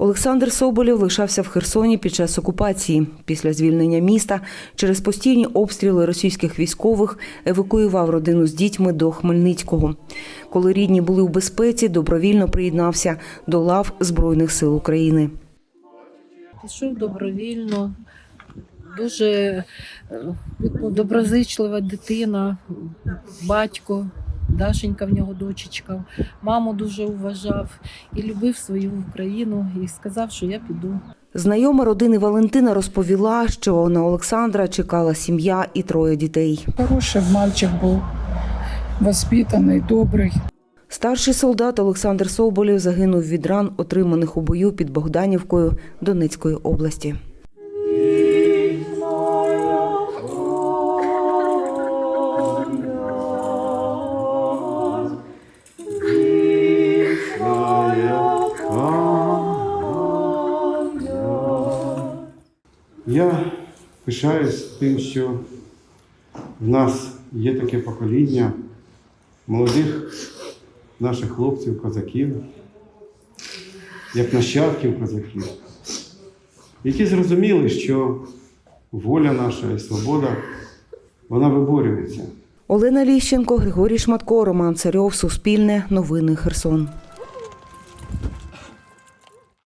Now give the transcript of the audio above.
Олександр Соболєв лишався в Херсоні під час окупації. Після звільнення міста через постійні обстріли російських військових евакуював родину з дітьми до Хмельницького. Коли рідні були у безпеці, добровільно приєднався до лав Збройних сил України. Пішов добровільно, дуже е, ну, доброзичлива дитина, батько, Дашенька в нього дочечка, маму дуже уважав і любив свою Україну і сказав, що я піду. Знайома родини Валентина розповіла, що на Олександра чекала сім'я і троє дітей. Хороший мальчик був, воспитаний, добрий. Старший солдат Олександр Соболєв загинув від ран, отриманих у бою під Богданівкою Донецької області. Я пишаюсь тим, що в нас є таке покоління молодих наших хлопців, козаків, як нащадків козаків, які зрозуміли, що воля наша і свобода вона виборюється. Олена Ліщенко, Григорій Шматко, Роман Царьов, Суспільне, Новини Херсон.